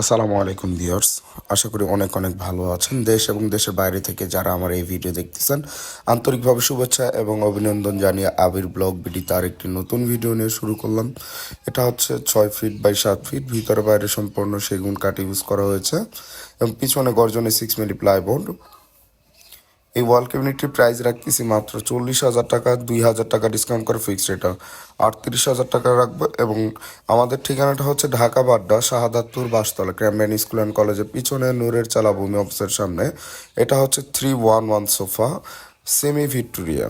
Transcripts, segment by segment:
আসসালামু আলাইকুম, ভিউয়ার্স। আশা করি অনেক অনেক ভালো আছেন। দেশ এবং দেশের বাইরে থেকে যারা আমার এই ভিডিও দেখতেছেন, আন্তরিকভাবে শুভেচ্ছা এবং অভিনন্দন জানিয়ে আবির ব্লগ বিডি তার একটি নতুন ভিডিও নিয়ে শুরু করলাম। এটা হচ্ছে ছয় ফিট বাই সাত ফিট, ভিতরে বাইরে সম্পূর্ণ সেগুন কাঠ ইউজ করা হয়েছে এবং পিছনে গর্জনে সিক্স মিলি প্লাইবোর্ড এই ওয়াল ক্যাবিনেটটির প্রাইস রাখতেছি মাত্র চল্লিশ হাজার টাকা, দুই হাজার টাকা ডিসকাউন্ট করে ফিক্সড এটা আটত্রিশ হাজার টাকা রাখব এবং আমাদের ঠিকানাটা হচ্ছে Dhaka Badda, Shahadatpur Bashtola Cambrian school and কলেজের পিছনে নূরের চালা ভূমি অফিসের সামনে। এটা হচ্ছে three one one sofa semi Victoria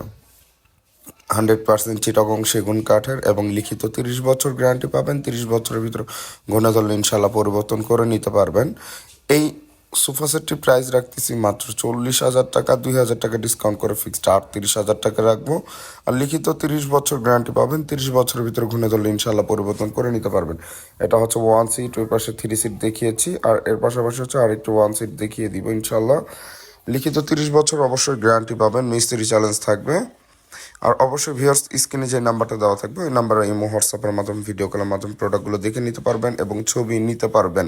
hundred percent Chittagong সেগুন কাঠের এবং লিখিত তিরিশ বছর গ্যারান্টি পাবেন, তিরিশ বছরের ভিতরে ঘন ধরলে ইনশাল্লাহ পরিবর্তন করে নিতে পারবেন। এই সোফা সেটটির প্রাইস রাখতেছি মাত্র চল্লিশ হাজার টাকা, দুই হাজার টাকা ডিসকাউন্ট করে ফিক্সড আটত্রিশ হাজার টাকা রাখব। আর লিখিত তিরিশ বছর গ্যারান্টি পাবেন, তিরিশ বছরের ভিতরে ঘুরে ধরলে ইনশাল্লাহ পরিবর্তন করে নিতে পারবেন। এটা হচ্ছে ওয়ান সিট ওই পাশে থ্রি সিট দেখিয়েছি, আর এর পাশাপাশি হচ্ছে আরেকটু ওয়ান সিট দেখিয়ে দিব ইনশাল্লাহ লিখিত তিরিশ বছর অবশ্যই গ্যারান্টি পাবেন মিস্ত্রি চ্যালেঞ্জ থাকবে। আর অবশ্যই ভিউয়ার্স স্ক্রিনে যে নাম্বারটা দেওয়া থাকবে, ওই নাম্বারে ইমো, হোয়াটসঅ্যাপের মাধ্যমে ভিডিও কলের মাধ্যমে প্রোডাক্টগুলো দেখে নিতে পারবেন এবং ছবি নিতে পারবেন।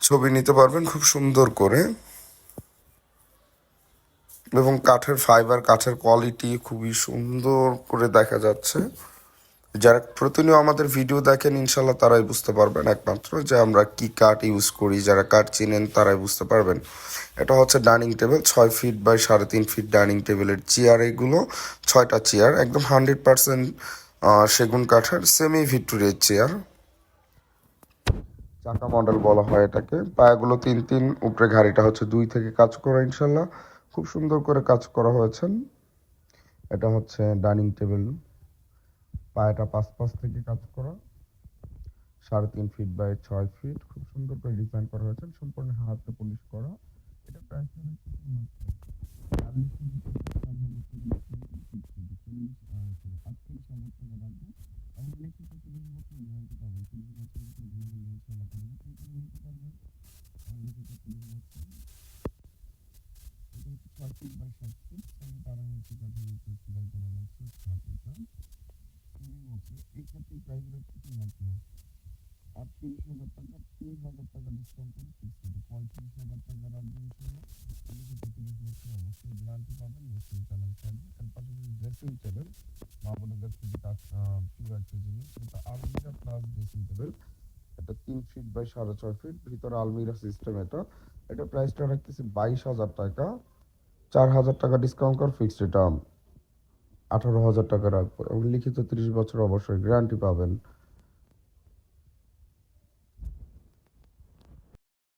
ছবি নিতে পারবেন খুব সুন্দর করে। এবং কাঠের ফাইবার কাঠের কোয়ালিটি খুবই সুন্দর করে দেখা যাচ্ছে। যারা প্রতিনিয়ত আমাদের ভিডিও দেখেন ইনশাল্লাহ তারাই বুঝতে পারবেন একমাত্র যে আমরা কি কাঠ ইউজ করি, যারা কাঠ চিনেন তারাই বুঝতে পারবেন। এটা হচ্ছে ডাইনিং টেবিল ছয় ফিট বাই সাড়ে তিন ফিট ডাইনিং টেবিলের চেয়ার এগুলো, ছয়টা চেয়ার একদম হান্ড্রেড পার্সেন্ট সেগুন কাঠের সেমি ভিক্টোরিয়ার চেয়ার চাকা মডেল বলা হয় এটাকে। পায়াগুলো তিন তিন, উপরে ঘাড়িটা হচ্ছে দুই থেকে কাজ করা ইনশাল্লাহ। খুব সুন্দর করে কাজ করা হয়েছে এটা হচ্ছে ডাইনিং টেবিল। পায়াটা পাঁচ পাঁচ থেকে কাজ করা। সাড়ে তিন ফিট বাই ছয় ফিট। খুব সুন্দর করে ডিজাইন করা হয়েছে। সম্পূর্ণ হাতে পুলিশ করা। এটা প্রাইস আটত্রিশ হাজার টাকা তিন হাজার টাকা ডিসকাউন্ট করে ফিক্স হবে পঁয়ত্রিশ হাজার টাকা রাখবেন তিরিশ বছর অবশ্যই গ্যারান্টি পাবেন নিশ্চয়ই চ্যালেঞ্জ থাকবে এর পাশাপাশি ড্রেসিং টেবিল মা থেকে প্রিয় একটা জিনিস এটা আলমিরা প্লাস ড্রেসিং টেবিল এটা তিন ফিট বাই সাড়ে ছয় ফিট ভিতরে আলমিরা সিস্টেম এটা এটা প্রাইসটা রাখতেছি বাইশ হাজার টাকা চার হাজার টাকা ডিসকাউন্ট কর ফিক্সড এটা আঠারো হাজার টাকা রাখব এবং লিখিত তিরিশ বছর অবশ্যই গ্যারান্টি পাবেন